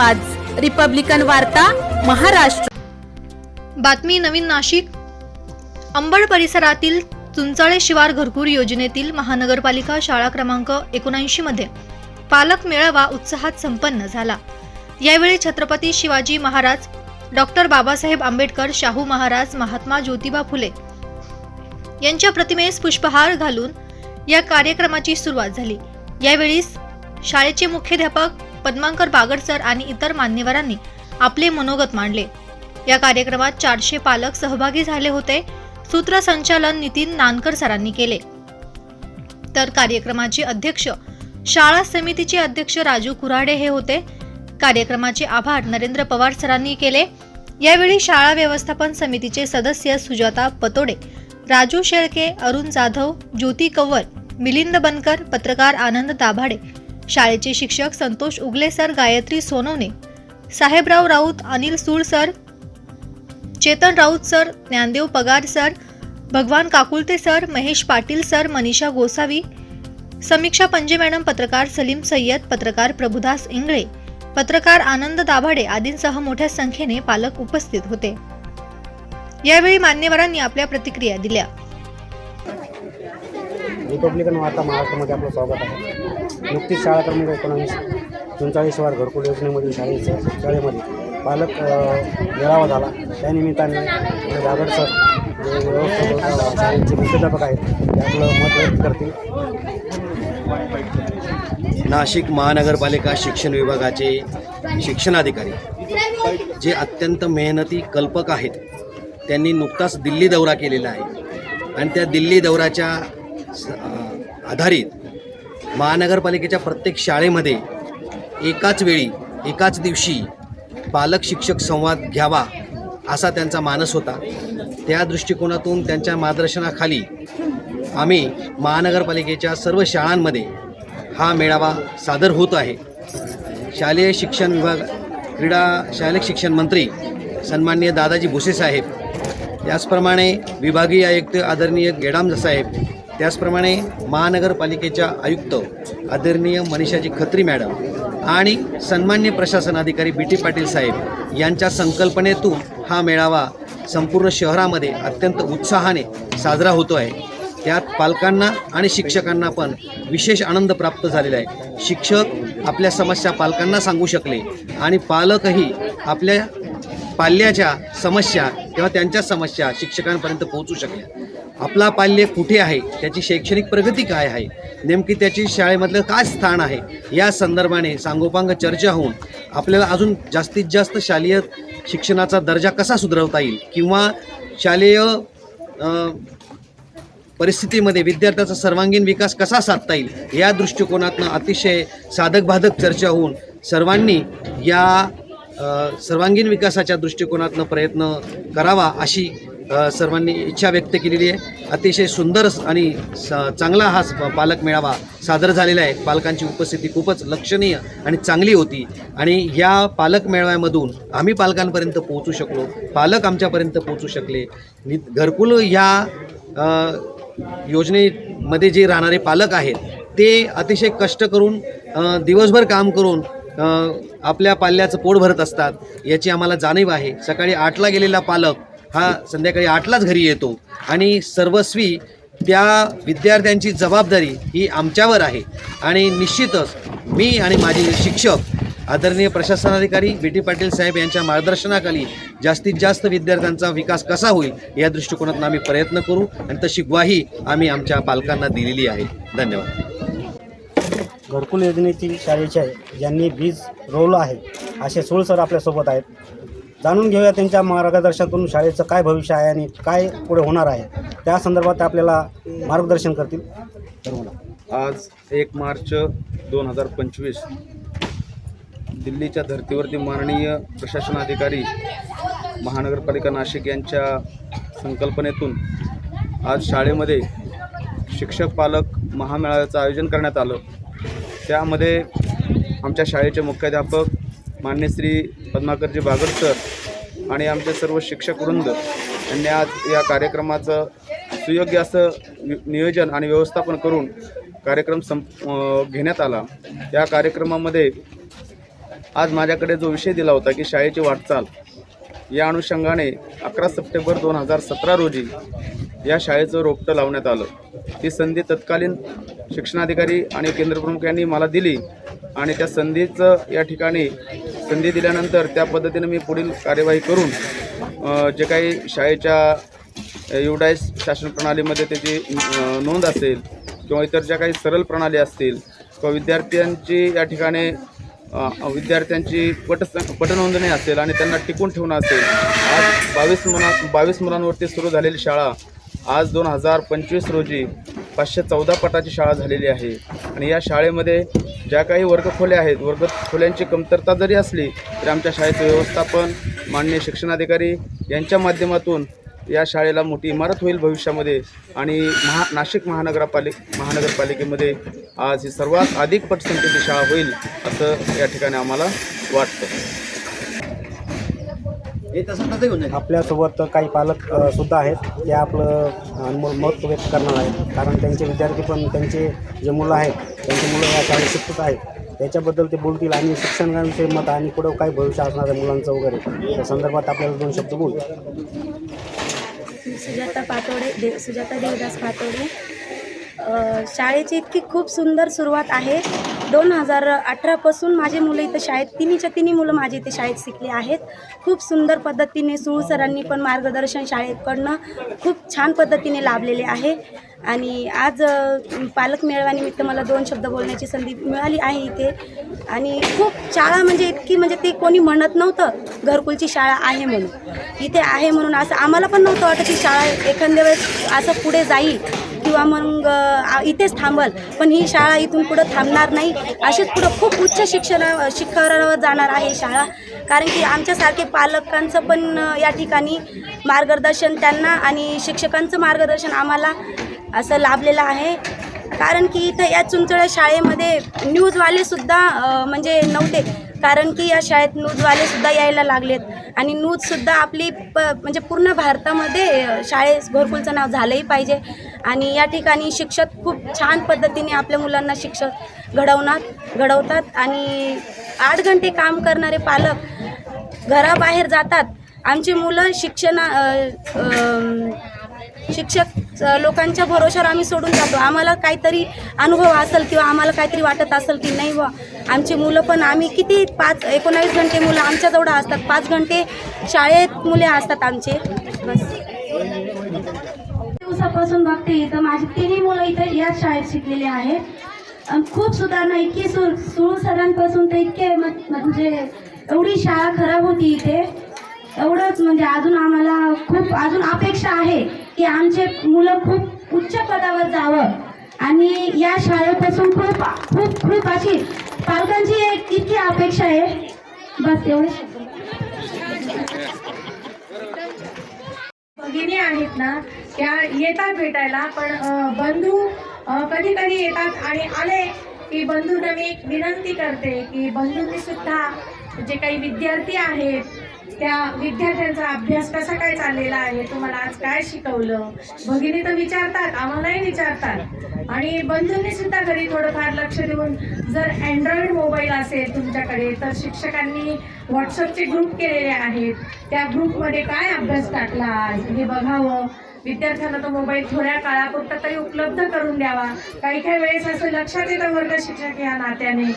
आवाज. रिपब्लिकन वार्ता महाराष्ट्र. बातमी नवीन नाशिक. अंबड परिसरातील चुंचाळे शिवार घरकुर योजनेतील महानगरपालिका शाळा क्रमांक एकोणऐंशी मध्ये पालक मेळावा उत्साहात संपन्न झाला. यावेळी छत्रपती शिवाजी महाराज डॉक्टर बाबासाहेब आंबेडकर शाहू महाराज महात्मा ज्योतिबा फुले यांच्या प्रतिमेस पुष्पहार घालून या कार्यक्रमाची सुरुवात झाली. यावेळी शाळेचे मुख्याध्यापक पद्मांकर बागड सर आणि इतर मान्यवरांनी आपले मनोगत मांडले. या कार्यक्रमात चारशे पालक सहभागी झाले होते सूत्रसंचालन नितीन नानकर सरांनी केले. तर कार्यक्रमाचे अध्यक्ष शाळा समितीचे अध्यक्ष राजू कुऱ्हाडे हे होते. कार्यक्रमाचे आभार नरेंद्र पवार सरांनी केले. यावेळी शाळा व्यवस्थापन समितीचे सदस्य सुजाता पतोडे राजू शेळके अरुण जाधव ज्योती कंवर मिलिंद बनकर पत्रकार आनंद दाभाडे शाळेचे शिक्षक Santosh Ugale sir Gayatri Sonawane Sahebrao Raut Anil Sul sir Chetan Raut sir Dnyandev Pagar sir Bhagwan Kakulte sir Mahesh Patil sir Manisha Gosavi Samiksha Panje madam पत्रकार सलीम सय्यद पत्रकार प्रभुदास इंगळे पत्रकार आनंद दाभाडे आदींसह मोठ्या संख्येने पालक उपस्थित होते. यावेळी मान्यवरांनी आपल्या प्रतिक्रिया दिल्या. रिपब्लिकन वार्ता महाराष्ट्रामध्ये आपलं स्वागत आहे. नुकतीच शाळा क्रमांक एकोणावीस पंचाळीस वार घरकुल योजनेमधील शाळेचं शाळेमध्ये पालक मेळावा झाला. त्यानिमित्ताने आपले सर जे व्यवस्थापक शाळेचे मुख्याध्यापक आहेत ते आपलं मत व्यक्त करतील. नाशिक महानगरपालिका शिक्षण विभागाचे शिक्षणाधिकारी जे अत्यंत मेहनती कल्पक आहेत त्यांनी नुकताच दिल्ली दौरा केलेला आहे. आणि त्या दिल्ली दौऱ्याच्या आधारित महानगरपालिकेच्या प्रत्येक शाळेमध्ये एकाच वेळी एकाच दिवशी पालक शिक्षक संवाद घ्यावा असा त्यांचा मानस होता. त्या दृष्टिकोनातून त्यांच्या मार्गदर्शनाखाली आम्ही महानगरपालिकेच्या सर्व शाळांमध्ये हा मेळावा सादर होत आहे. शालेय शिक्षण विभाग क्रीडा शालेय शिक्षण मंत्री सन्माननीय दादाजी भुसे साहेब त्याचप्रमाणे विभागीय आयुक्त आदरणीय गेडाम साहेब त्याचप्रमाणे महानगरपालिकेच्या आयुक्त आदरणीय मनीषाजी खत्री मॅडम आणि सन्मान्य प्रशासन अधिकारी बी टी पाटील साहेब यांच्या संकल्पनेतून हा मेळावा संपूर्ण शहरामध्ये अत्यंत उत्साहाने साजरा होतो आहे. त्यात पालकांना आणि शिक्षकांना पण विशेष आनंद प्राप्त झालेला आहे. शिक्षक आपल्या समस्या पालकांना सांगू शकले आणि पालकही आपल्या पाल्याच्या समस्या किंवा त्यांच्या समस्या शिक्षकांपर्यंत पोहोचू शकल्या आपला पाल्य कुठे आहे? त्याची शैक्षणिक प्रगती काय आहे? नेमकी त्याची शाळेमधलं काय स्थान आहे? या संदर्भाने सांगोपांग चर्चा होऊन आपल्याला अजून जास्तीत जास्त शालेय शिक्षणाचा दर्जा कसा सुधारवता येईल? किंवा शालेय परिस्थितीमध्ये विद्यार्थ्याचा सर्वांगीण विकास कसा साधता येईल? या दृष्टिकोनातनं अतिशय साधकबाधक चर्चा होऊन सर्वांनी या सर्वांगीण विकासाच्या दृष्टिकोनातनं प्रयत्न करावा अशी सर्वांनी इच्छा व्यक्त केलेली आहे. अतिशय सुंदर आणि स चांगला हा स- पालक मेळावा सादर झालेला आहे. पालकांची उपस्थिती खूपच लक्षणीय आणि चांगली होती. आणि या पालक मेळाव्यामधून आम्ही पालकांपर्यंत पोहोचू शकलो. पालक आमच्यापर्यंत पोहोचू शकले. घरकुल ह्या योजनेमध्ये जे राहणारे पालक आहेत ते अतिशय कष्ट करून दिवसभर काम करून आपल्या पाल्याचं पोट भरत असतात याची आम्हाला जाणीव आहे. सकाळी आठला गेलेला पालक हा संध्याकाळी आठलाच घरी येतो. आणि सर्वस्वी त्या विद्यार्थ्यांची जबाबदारी ही आमच्यावर आहे. आणि निश्चितच मी आणि माझे शिक्षक आदरणीय प्रशासनाधिकारी बी टी पाटील साहेब यांच्या मार्गदर्शनाखाली जास्तीत जास्त विद्यार्थ्यांचा विकास कसा होईल या दृष्टिकोनातून आम्ही प्रयत्न करू आणि तशी ग्वाही आम्ही आमच्या पालकांना दिलेली आहे. धन्यवाद. घरकुल योजनेची शाळेचे ज्यांनी बीज रोवलं आहे असे सोळ सर आपल्यासोबत आहेत. जाणून घेऊया त्यांच्या मार्गदर्शनातून शाळेचं काय भविष्य आहे आणि काय पुढे होणार आहे. त्या संदर्भात ते आपल्याला मार्गदर्शन करतील. तर आज एक मार्च दोन हजार पंचवीस दिल्लीच्या धर्तीवरती माननीय प्रशासनाधिकारी महानगरपालिका नाशिक यांच्या संकल्पनेतून आज शाळेमध्ये शिक्षक पालक महामेळाव्याचं आयोजन करण्यात आलं. त्यामध्ये आमच्या शाळेचे मुख्याध्यापक मान्य श्री पद्माकरजी बागड सर आणि आमचे सर्व शिक्षक वृंद यांनी आज या कार्यक्रमाचं सुयोग्य असं नियोजन आणि व्यवस्थापन करून कार्यक्रम संप घेण्यात आला. या कार्यक्रमामध्ये आज माझ्याकडे जो विषय दिला होता की शाळेची वाटचाल या अनुषंगाने अकरा सप्टेंबर दोन हजार सतरा रोजी या शाळेचं रोपटं लावण्यात आलं. ती संधी तत्कालीन शिक्षणाधिकारी आणि केंद्रप्रमुख यांनी मला दिली आणि त्या संधीचं या ठिकाणी संधी दिल्यानंतर त्या पद्धतीनं मी पुढील कार्यवाही करून जे काही शाळेच्या युडाईस शासन प्रणालीमध्ये त्याची नोंद असेल किंवा इतर ज्या काही सरल प्रणाली असतील किंवा विद्यार्थ्यांची या ठिकाणी विद्यार्थ्यांची पट पटनोंदणी असेल आणि त्यांना टिकून ठेवणं असेल. आज बावीस मुला बावीस मुलांवरती सुरू झालेली शाळा आज दोन हजार पंचवीस रोजी पाचशे चौदा पटाची शाळा झालेली आहे. आणि या शाळेमध्ये ज्या काही वर्गखोल्या आहेत वर्गखोल्यांची कमतरता जरी असली तरी आमच्या शाळेचं व्यवस्थापन माननीय शिक्षणाधिकारी यांच्या माध्यमातून या शाळेला मोठी इमारत होईल भविष्यामध्ये. आणि महा नाशिक महानगरपालिक महानगरपालिकेमध्ये आज ही सर्वात अधिक पटसंख्येची शाळा होईल असं या ठिकाणी आम्हाला वाटतं. आपल्यासोबत काही पालक सुद्धा आहेत. ते आपलं अनमोल मत व्यक्त करणार आहेत. कारण त्यांचे विद्यार्थी पण त्यांचे जे मुलं आहेत त्यांची मुलं या शाळेत शिक्षित आहेत. त्याच्याबद्दल ते बोलतील आणि शिक्षणाविषयी मत आणि पुढं काय भविष्य असणार आहे मुलांचं वगैरे त्या संदर्भात आपल्याला दोन शब्द बोल. सुजाता पातोडे दे सुजाता देवदास पातोडे. शाळेची इतकी खूप सुंदर सुरुवात आहे. दोन हजार अठरापासून माझे मुलं इथं शाळेत तिन्हीच्या तिन्ही मुलं माझे इथे शाळेत शिकले आहेत. खूप सुंदर पद्धतीने सुळसरांनी पण मार्गदर्शन शाळेकडनं खूप छान पद्धतीने लाभलेले आहे. आणि आज पालक मेळाव्यानिमित्त मला दोन शब्द बोलण्याची संधी मिळाली आहे इथे. आणि खूप शाळा म्हणजे इतकी म्हणजे ते कोणी म्हणत नव्हतं घरकुलची शाळा आहे म्हणून. इथे आहे म्हणून असं आम्हाला पण नव्हतं वाटत की शाळा एखाद्या वेळेस असं पुढे जाईल किंवा मग इथेच थांबल. पण ही शाळा इथून पुढं थांबणार नाही. अशीच पुढं खूप उच्च शिक्षणा शिखरावर जाणार आहे शाळा. कारण की आमच्यासारखे पालकांचं पण या ठिकाणी मार्गदर्शन त्यांना आणि शिक्षकांचं मार्गदर्शन आम्हाला असं लाभलेलं आहे. कारण की इथं या चुंचळ्या शाळेमध्ये न्यूजवालेसुद्धा म्हणजे नव्हते. कारण की या शाळेत न्यूजवालेसुद्धा यायला लागलेत. आणि न्यूजसुद्धा आपली प म्हणजे पूर्ण भारतामध्ये शाळेस भरपूरचं नाव झालंही पाहिजे. आणि या ठिकाणी शिक्षक खूप छान पद्धतीने आपल्या मुलांना शिक्षक घडवणार घडवतात. आणि आठ घंटे काम करणारे पालक घराबाहेर जातात. आमची मुलं शिक्षणा शिक्षक लोकांच्या भरोशावर आम्ही सोडून जातो. आम्हाला काहीतरी अनुभव असेल किंवा आम्हाला काहीतरी वाटत असेल की नाही व आमची मुलं पण आम्ही किती पाच एकोणावीस घंटे मुलं आमच्याजवळ असतात. पाच घंटे शाळेत मुले असतात आमचे. बस. दिवसापासून बघते इथं माझी तिन्ही मुलं इथं याच शाळेत शिकलेली आहेत खूप सुधारणा इतकी सुर सुरू सरांपासून तर इतके म्हणजे एवढी शाळा खराब होती इथे. एवढंच म्हणजे अजून आम्हाला खूप अजून अपेक्षा आहे. की आमचे मुलं खूप उच्च पदावर जावं. आणि या शाळेपासून खूप खूप खूप अशी पालकांची एक इतकी अपेक्षा आहे. बस एवढे भगिनी आहेत ना त्या येतात भेटायला पण बंधू कधी कधी येतात आणि आले की बंधूंना मी विनंती करते की बंधूंनी सुद्धा जे काही विद्यार्थी आहेत त्या विद्यार्थ्यांचा अभ्यास कसा काय चाललेला आहे? तुम्हाला आज काय शिकवलं? भगिनी तर विचारतात आम्हालाही विचारतात. आणि बंधूंनी सुद्धा घरी थोडंफार लक्ष देऊन जर अँड्रॉइड मोबाईल असेल तुमच्याकडे तर शिक्षकांनी व्हॉट्सअपचे ग्रुप केलेले आहेत. त्या ग्रुपमध्ये काय अभ्यास टाकला हे बघावं. विद्यार्थ्यांना तो मोबाईल थोड्या काळापुरता तरी उपलब्ध करून द्यावा. काही काही वेळेस असं लक्षात येतं वर्ग शिक्षक या नात्याने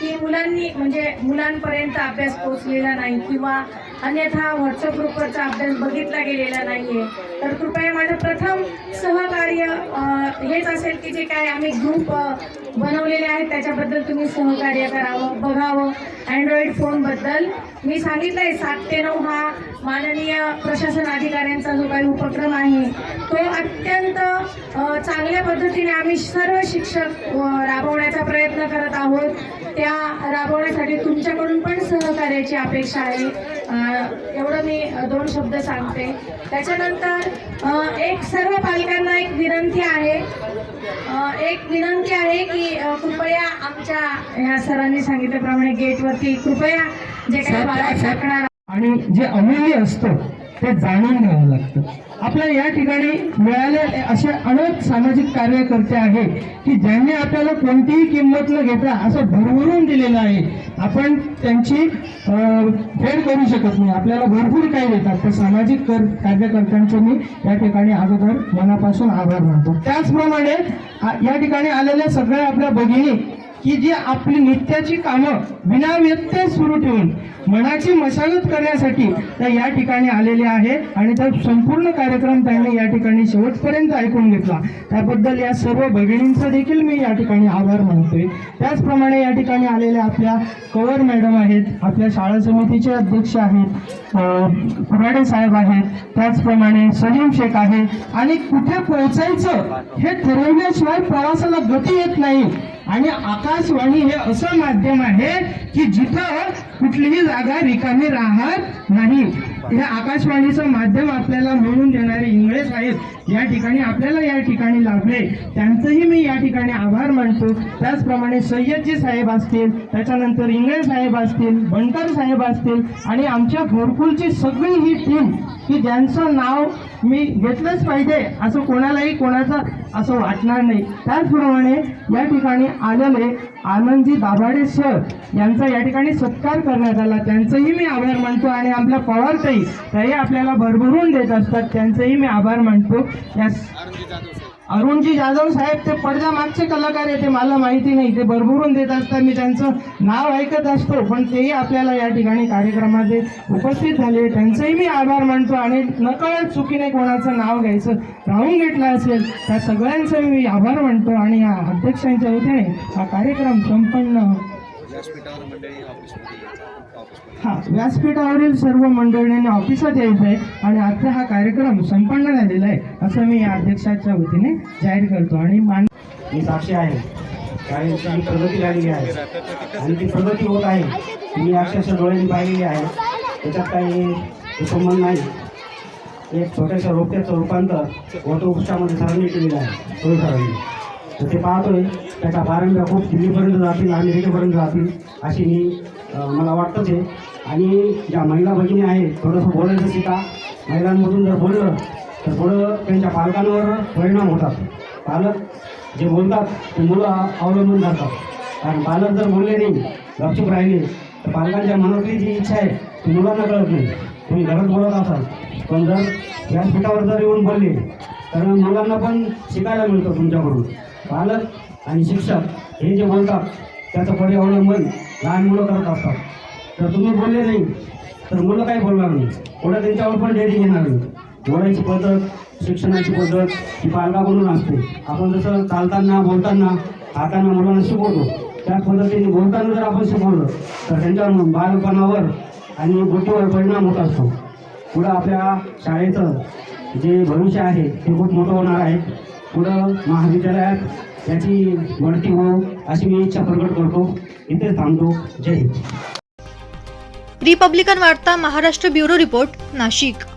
की मुलांनी म्हणजे मुलांपर्यंत अभ्यास पोहोचलेला नाही किंवा अन्यथा व्हॉट्सअप ग्रुपवरचा अभ्यास बघितला गेलेला नाहीये. तर कृपया माझं प्रथम सहकार्य हेच असेल की जे काय आम्ही ग्रुप बनवलेले आहेत त्याच्याबद्दल तुम्ही सहकार्य करावं बघावं. अँड्रॉइड फोनबद्दल मी सांगितलंय सात ते नऊ हा माननीय प्रशासन अधिकाऱ्यांचा जो काही उपक्रम आहे तो अत्यंत चांगल्या पद्धतीने आम्ही सर्व शिक्षक राबवण्याचा प्रयत्न करत आहोत. त्या राबवण्यासाठी तुमच्याकडून पण सहकार्याची अपेक्षा आहे. एवढं मी दोन शब्द सांगते. त्याच्यानंतर एक सर्व पालकांना एक विनंती आहे. एक विनंती आहे की कृपया आमच्या ह्या सरांनी सांगितल्याप्रमाणे गेटवरती कृपया जे काही आणि जे अमूल्य असतं ते जाणून घ्यावं लागतं. आपल्या या ठिकाणी मिळाले असे अनेक सामाजिक कार्यकर्ते आहेत की ज्यांनी आपल्याला कोणतीही किंमत न घेता असं भरभरून दिलेलं आहे. आपण त्यांची फेड करू शकत नाही. आपल्याला भरपूर काही देतात. तर सामाजिक कर कार्यकर्त्यांचे मी या ठिकाणी अगोदर मनापासून आभार मानतो. त्याचप्रमाणे या ठिकाणी आलेल्या सगळ्या आपल्या भगिनी की जी आपली नित्याची कामं विनाव्यत्यय सुरू ठेवून मनाची मशागत करण्यासाठी त्या या ठिकाणी आलेले आहे आणि त्या संपूर्ण कार्यक्रम त्यांनी या ठिकाणी शेवटपर्यंत ऐकून घेतला. त्याबद्दल या सर्व भगिनींचा देखील मी या ठिकाणी आभार मानतोय. त्याचप्रमाणे या ठिकाणी आलेल्या आपल्या कवर मॅडम आहेत आपल्या शाळा समितीचे अध्यक्ष आहेत कुराडे साहेब आहेत त्याचप्रमाणे सलीम शेख आहे आणि कुठे पोहोचायचं हे ठरवल्याशिवाय प्रवासाला गती येत नाही. आणि आकाशवाणी हे असं माध्यम आहे की जिथं कुठलीही जागा रिकामी राहत नाही. हे आकाशवाणीचं माध्यम आपल्याला मिळवून देणारे इंग्रज साहेब या ठिकाणी आपल्याला या ठिकाणी लाभले. त्यांचंही मी या ठिकाणी आभार मानतो. त्याचप्रमाणे सय्यदजी साहेब असतील त्याच्यानंतर इंग्रज साहेब असतील बनकर साहेब असतील आणि आमच्या घोरकुलची सगळी ही टीम की ज्यांचं नाव मी घेतलंच पाहिजे असं कोणालाही कोणाचं असं वाटणार नाही. त्याचप्रमाणे या ठिकाणी आलेले आनंदजी दाभाडे सर यांचा या ठिकाणी सत्कार करण्यात आला. त्यांचंही मी आभार मानतो आणि आपल्या पवारताई त्याही आपल्याला भरभरून देत असतात. त्यांचंही मी आभार मानतो. या अरुणजी जाधव साहेब ते पडद्या मागचे कलाकार आहे ते मला माहिती नाही. ते भरभरून देत असतात मी त्यांचं नाव ऐकत असतो पण तेही आपल्याला या ठिकाणी कार्यक्रमामध्ये उपस्थित झाले त्यांचंही मी आभार मानतो आणि नकळत चुकीने कोणाचं नाव घ्यायचं राहून घेतलं असेल त्या सगळ्यांचं मी आभार मानतो आणि या अध्यक्षांच्या वतीने हा कार्यक्रम संपन्न. हा व्यासपीठावरील सर्व मंडळींनी ऑफिसात यायचं आहे आणि आजचा हा कार्यक्रम संपन्न झालेला आहे असं मी या अध्यक्षाच्या वतीने जाहीर करतो. आणि मान मी साक्षी आहे. प्रगती झालेली आहे. आणि ती प्रगती होत आहे. मी अक्षरशः डोळ्यांनी पाहिलेली आहे. त्याच्यात काही संबंध नाही. एक छोट्याशा रोप्याचं रूपांतर वटवृक्षामध्ये सरांनी केलेलं आहे. सोय सरांनी तर ते पाहतोय. त्याच्या पारंब्या खूप दिल्लीपर्यंत जातील अमेरिकेपर्यंत जातील अशी मी मला वाटतंच ते आणि ज्या महिला भगिनी आहेत थोडंसं बोलायचं शिका. महिलांमधून जर बोललं तर थोडं त्यांच्या पालकांवर परिणाम होतात. पालक जे बोलतात ते मुलं अवलंबून जातात. कारण पालक जर बोलले नाही गपचूप राहिले तर पालकांच्या मनातली जी इच्छा आहे ती मुलांना कळत नाही. तुम्ही घरात बोलत असाल पण जर व्यासपीठावर जर येऊन बोलले तर मुलांना पण शिकायला मिळतं तुमच्याकडून. पालक आणि शिक्षक हे जे बोलतात त्याचं परिअवलंबन लहान मुलं करत असतात. तर तुम्ही बोलले नाही तर मुलं काही बोलणार नाही? पुढे त्यांच्यावर पण डेअरिंग येणार नाही. बोलायची पद्धत शिक्षणाची पद्धत ही पालकाकडून असते. आपण जसं चालताना बोलताना हाताना मुलांना शिकवतो त्या पद्धतीने बोलताना जर आपण शिकवलं तर त्यांच्यावर बालपणावर आणि बुद्धीवर परिणाम होत असतो. पुढं आपल्या शाळेचं जे भविष्य आहे ते खूप मोठं होणार आहे. पुढं महाविद्यालयात त्यांची बढती हो अशी मी इच्छा प्रकट करतो. इथे थांबतो. जय हिंद. रिपब्लिकन वार्ता महाराष्ट्र ब्युरो रिपोर्ट नाशिक.